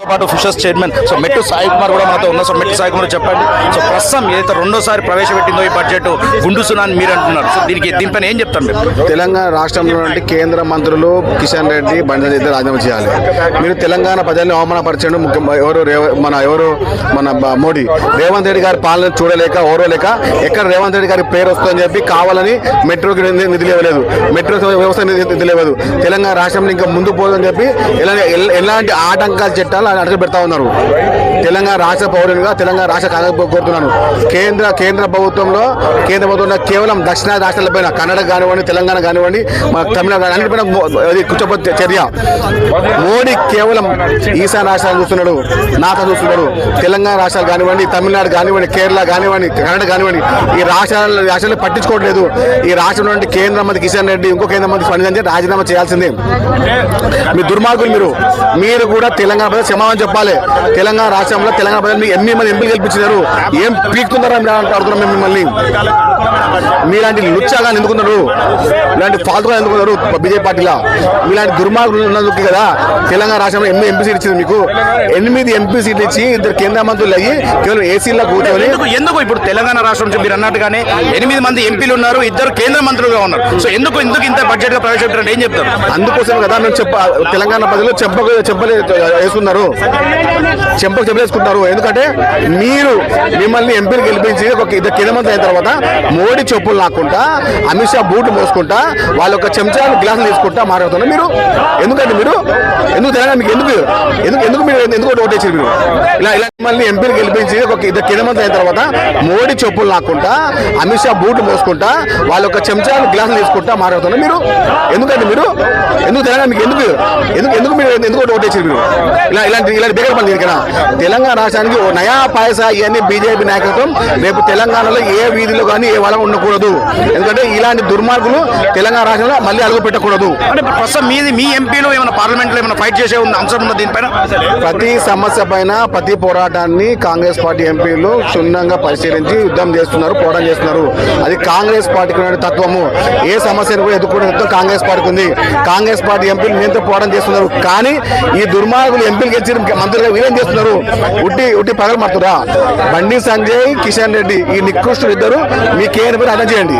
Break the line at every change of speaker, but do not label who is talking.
పాటు fissures chairman so మెట్టు సాయి కుమార్ కూడా మనతో ఉన్నారు. సో మెట్టు సాయి కుమార్ చెప్పండి. సో ప్రస్తుతం ఏదైతే రెండోసారి ప్రవేశపెట్టిందో ఈ బడ్జెట్ గుండు సునాని మీరు అంటున్నారు. సో దీనికి దీనిపైన ఏం చెప్తాను మీరు?
తెలంగాణ రాష్ట్రంలో కేంద్ర మంత్రులు కిషన్ రెడ్డి బండి ఇద్దరు రాజీనామా చేయాలి. మీరు తెలంగాణ ప్రజల్ని అవమానపరచండి. ఎవరు రేవ- మన ఎవరు మన మోడీ. రేవంత్ రెడ్డి గారి పాలన చూడలేక ఓరలేక ఎక్కడ రేవంత్ రెడ్డి గారి పేరు వస్తుందని చెప్పి కావాలని మెట్రోకి నిధులు ఇవ్వలేదు మెట్రో వ్యవస్థ నిధులు ఇవ్వలేదు తెలంగాణ రాష్ట్రంలో ఇంకా ముందు పోదని చెప్పి ఎలా ఎలాంటి ఆటంకాలు చెట్టాలి అడగ పెడతా ఉన్నారు. తెలంగాణ రాష్ట్ర పౌరులుగా తెలంగాణ రాష్ట్ర కాంగ్రెస్ కోరుతున్నాను కేంద్ర కేంద్ర ప్రభుత్వంలో కేంద్ర ప్రభుత్వంలో కేవలం దక్షిణాది రాష్ట్రాలపైన కన్నడ కానివ్వండి తెలంగాణ కానివ్వండి మన తమిళనాడు అన్నిటిపైన అది చర్య. మోడీ కేవలం ఈశాన్య రాష్ట్రాలు చూస్తున్నాడు నాతో చూస్తున్నాడు తెలంగాణ రాష్ట్రాలు కానివ్వండి తమిళనాడు కానివ్వండి కేరళ కానివ్వండి కన్నడ కానివ్వండి ఈ రాష్ట్రాల రాష్ట్రాలు పట్టించుకోవట్లేదు. ఈ రాష్ట్రం నుండి కేంద్ర మంత్రి కిషన్ రెడ్డి ఇంకో కేంద్ర మంత్రి స్పందించి రాజీనామా చేయాల్సిందే. మీ దుర్మార్గులు మీరు. మీరు కూడా తెలంగాణ క్షమాపణ చెప్పాలి. తెలంగాణ రాష్ట్రంలో తెలంగాణ ప్రజలు మీకు ఎన్ని మంది ఎంపీలు గెలిపించినారు? ఏం పీకుతున్నారా మీరు అడుగుతున్నాం మేము మిమ్మల్ని. మీలాంటి లుచ్చాగా ఎందుకున్నారు ఇలాంటి ఫాల్తుగా ఎందుకున్నారు బీజేపీ పార్టీలో? మీలాంటి దుర్మార్గులు ఉన్నందుకు కదా తెలంగాణ రాష్ట్రంలో ఎనిమిది ఎంపీ సీట్లు ఇచ్చింది మీకు? ఎనిమిది ఎంపీ సీట్లు ఇచ్చి ఇద్దరు కేంద్ర మంత్రులు అయ్యి కేవలం ఏసీలో కూర్చొని
ఎందుకు ఇప్పుడు తెలంగాణ రాష్ట్రం నుంచి మీరు అన్నట్టుగానే ఎనిమిది మంది ఎంపీలు ఉన్నారు ఇద్దరు కేంద్ర మంత్రులుగా ఉన్నారు. సో ఎందుకు ఎందుకు ఇంత బడ్జెట్గా ప్రవేశపెట్టారంటే ఏం చెప్తారు?
అందుకోసం కదా మేము చెప్ప తెలంగాణ ప్రజలు చెంపకు చెంపలు వేసుకున్నారు చెంపకు చెంపలు వేసుకుంటారు ఎందుకంటే మీరు మిమ్మల్ని ఎంపీలు గెలిపించి ఒక ఇద్దరు కేంద్ర అయిన తర్వాత మోడీ చెప్పులు లాక్కుంటా అమిత్ షా బూట్లు మోసుకుంటా వాళ్ళ యొక్క చెంచాలు గ్లాసులు తీసుకుంటా మాట్లాడుతున్నారు. మీరు ఎందుకంటే మీరు? ఎందుకు తెలంగాణ మీకు ఎందుకు? ఎందుకు ఎందుకు మీరు ఎందుకు ఓటేసారు మీరు? ఇలా ఇలా మిమ్మల్ని ఎంపీలు గెలిపించి ఒక ఇద్దరు కేంద్ర అయిన తర్వాత మోడీ చెప్పులు లాక్కుంటా అమిత్ షా బూట్లు మోసుకుంటా వాళ్ళ యొక్క చెంచాలు గ్లాసులు తీసుకుంటా మాట్లాడుతున్నారు. మీరు ఎందుకంటే మీరు? ఎందుకు తెలంగాణ మీకు ఎందుకు? ఎందుకు ఎందుకు మీరు ఎందుకు ఓటేసారు మీరు? ఇలా ఇలాంటి ఇలాంటి బేగర పని ఇక్కడ. తెలంగాణ రాష్ట్రానికి నయా పాయస ఇవన్నీ బీజేపీ నాయకత్వం. రేపు తెలంగాణలో ఏ వీధిలో కానీ ఏ వాళ్ళ ఉండకూడదు. ఎందుకంటే ఇలాంటి దుర్మార్గులు తెలంగాణ రాష్ట్రంలో మళ్ళీ అడుగు పెట్టకూడదు.
అంటే ప్రస్తుతం మీది మీ ఎంపీలు ఏమైనా పార్లమెంట్లో ఏమైనా ఫైట్ చేసే ఉంది? అంశం ఉందా దీనిపైన?
ప్రతి సమస్య పైన ప్రతి పోరాటాన్ని కాంగ్రెస్ పార్టీ ఎంపీలు క్షుణ్ణంగా పరిశీలించి యుద్ధం చేస్తున్నారు పోరాటం చేస్తున్నారు. అది కాంగ్రెస్ పార్టీకి ఉన్న తత్వము. ఏ సమస్యను కూడా ఎదుర్కొనే తత్వం కాంగ్రెస్ పార్టీకి ఉంది. కాంగ్రెస్ పార్టీ ఎంపీలు నేనుతో పోరాటం చేస్తున్నారు. కానీ ఈ దుర్మార్గులు ఎంపీలు గెలిచి మంత్రులుగా వీరేం చేస్తున్నారు? ఉట్టి ఉట్టి పగలు మారుతురా బండి సంజయ్ కిషన్ రెడ్డి ఈ నికృష్టులు ఇద్దరు మీ కేంద్ర అర్థం చేయండి.